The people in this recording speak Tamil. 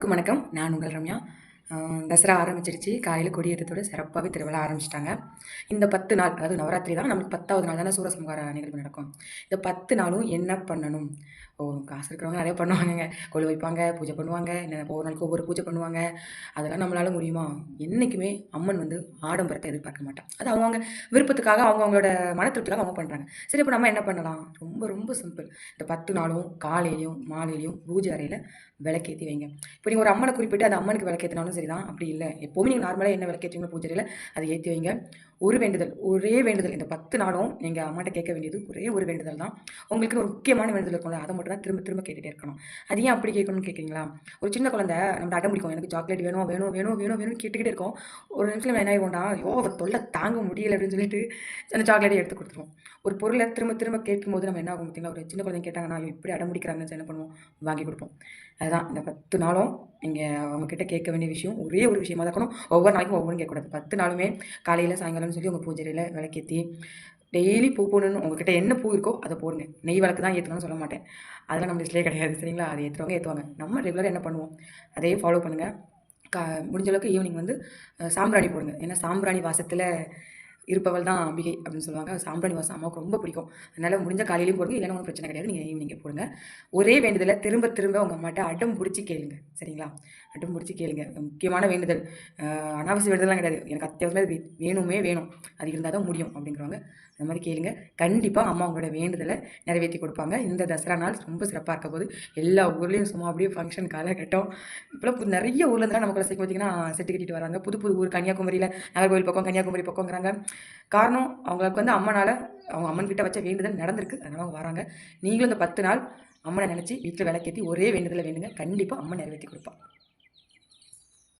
வணக்கம், வணக்கம் நான் உங்கள் ரம்யா. தசரா ஆரம்பிச்சிருச்சு. காலையில் கொடியேற்றத்தோட சிறப்பாகவே திருவிழா ஆரம்பிச்சிட்டாங்க. இந்த பத்து நாள் அதாவது நவராத்திரி தான் நமக்கு பத்தாவது நாள் தானே சூரசம்ஹார நிகழ்வு நடக்கும். இந்த பத்து நாளும் என்ன பண்ணணும்? ஓ காசு இருக்கிறவங்க நிறைய பண்ணுவாங்கங்க. கொழு வைப்பாங்க பூஜை பண்ணுவாங்க என்ன ஒவ்வொரு நாளுக்கு ஒவ்வொரு பூஜை பண்ணுவாங்க. அதெல்லாம் நம்மளால முடியுமா? என்றைக்குமே அம்மன் வந்து ஆடம்பரத்தை எதிர்பார்க்க மாட்டான். அது அவங்கவுங்க விருப்பத்துக்காக அவங்கவுங்களோட மன திருப்திக்காக அவங்க பண்ணுறாங்க சரி இப்போ நம்ம என்ன பண்ணலாம்? ரொம்ப ரொம்ப சிம்பிள் இந்த பத்து நாளும் காலையிலையும் மாலையிலையும் பூஜை அறையில் விளக்கேற்றி வைங்க. இப்போ நீங்கள் ஒரு அம்மனை குறிப்பிட்டு அந்த அம்மனுக்கு விளக்கேற்றினாலும் சரி தான் அப்படி இல்லை. எப்போவுமே நீங்கள் நார்மலாக என்ன விளக்கேற்றீங்களோ பூஜையில் அதை ஏற்றி வைங்க. ஒரு வேண்டுதல் ஒரே வேண்டுதல். இந்த பத்து நாளும் நீங்கள் அம்மாட்ட கேட்க வேண்டியது ஒரே ஒரு வேண்டுதல் தான். உங்களுக்கு ஒரு முக்கியமான வேண்டுதல் இருக்கும்ல அதை மட்டும் தான் திரும்ப திரும்ப கேட்டுகிட்டே இருக்கணும். அது ஏன் அப்படி கேட்கணும்னு கேட்குறீங்களா? ஒரு சின்ன குழந்தை நம்ம அடம் பிடிக்கும் எனக்கு சாக்லேட் வேணும் வேணும் வேணும் வேணும் வேணும்னு கேட்டுக்கிட்டே இருக்கோம். ஒரு நிமிஷம் என்ன ஆகிடும்டா யோ அவர் தொல்லை தாங்க முடியலை அப்படின்னு சொல்லிட்டு அந்த சாக்லேட்டை எடுத்து கொடுத்துருவோம். ஒரு பொருளை திரும்ப திரும்ப கேட்கும்போது நம்ம என்ன ஆகும் பார்த்தீங்களா? ஒரு சின்ன குழந்தைங்க கேட்டாங்கன்னா எப்படி இப்படி அடம் பிடிக்கிறாங்கன்னு சொல்லி என்ன பண்ணுவோம்? வாங்கி கொடுப்போம். அதுதான் இந்த பத்து நாளும் நீங்கள் அவங்கக்கிட்ட கேட்க வேண்டிய விஷயம். ஒரே ஒரு விஷயமா தான் இருக்கணும். ஒவ்வொரு நாளைக்கும் ஒவ்வொன்றும் கேட்கக்கூடாது. பத்து நாளுமே காலையில் சாயங்காலம் சாயங்காலம்னு சொல்லி உங்கள் பூஜையில் விளக்கேற்றி டெய்லி பூ போடணும் உங்ககிட்ட என்ன பூ இருக்கோ அதை போடுங்க. நெய் விளக்கு தான் ஏற்றணும்னு சொல்ல மாட்டேன். அதெல்லாம் நம்ம லிஸ்ட்லேயே கிடையாது சரிங்களா? அதை ஏற்றுறவங்க ஏற்றுவாங்க நம்ம ரெகுலராக என்ன பண்ணுவோம்? அதே ஃபாலோ பண்ணுங்கள் கா முடிஞ்ச அளவுக்கு ஈவினிங் வந்து சாம்பிராணி போடுங்க. ஏன்னா சாம்பிராணி வாசத்தில் இருப்பவள் தான் அம்பிகை அப்படின்னு சொல்லுவாங்க. சாம்பிராணி வாசம். அம்மாவுக்கு ரொம்ப பிடிக்கும். அதனால் முடிஞ்ச காலையிலையும் போடுங்க. இல்லைன்னா ஒன்றும் பிரச்சனை கிடையாது. நீங்கள் ஈவினிங்கே போடுங்க. ஒரே வேண்டுதலை திரும்ப திரும்ப உங்கள் அம்மாட்ட அடம் பிடிச்சி கேளுங்க. சரிங்களா? அடம் பிடிச்சி கேளுங்க. முக்கியமான வேண்டுதல். அனாவசிய வேண்டுதலாம் கிடையாது. எனக்கு அத்தியாவசியமாக வேணுமே வேணும். அது இருந்தால் தான் முடியும் அப்படிங்கிறவங்க அந்த மாதிரி கேளுங்க. கண்டிப்பாக அம்மா உங்களோட வேண்டுதலை நிறைவேற்றி கொடுப்பாங்க. இந்த தசரா நாள் ரொம்ப சிறப்பாக இருக்க போது எல்லா ஊர்லேயும் சும்மா அப்படியே ஃபங்க்ஷன் காலகட்டம். இப்போலாம் புது- நிறைய ஊர்லேருந்து நம்ம நமக்கு சேர்க்க பார்த்தீங்கன்னா செட்டு கட்டிட்டு வராங்க. புது புது ஊர். கன்னியாகுமரியில் நாகர்கோவில் பக்கம் கன்னியாகுமரி பக்கங்கிறாங்க காரணம் அவங்களுக்கு வந்து அம்மனால் அவங்க அம்மன் கிட்ட வச்ச வேண்டுதல் நடந்திருக்கு. அதனால் அவங்க வராங்க. நீங்களும் இந்த பத்து நாள் அம்மனை நினச்சி வீட்டில் விளக்கேற்றி ஒரே வேண்டுதலை வேண்டுங்க. கண்டிப்பாக அம்மன் நிறைவேற்றி கொடுப்பான்.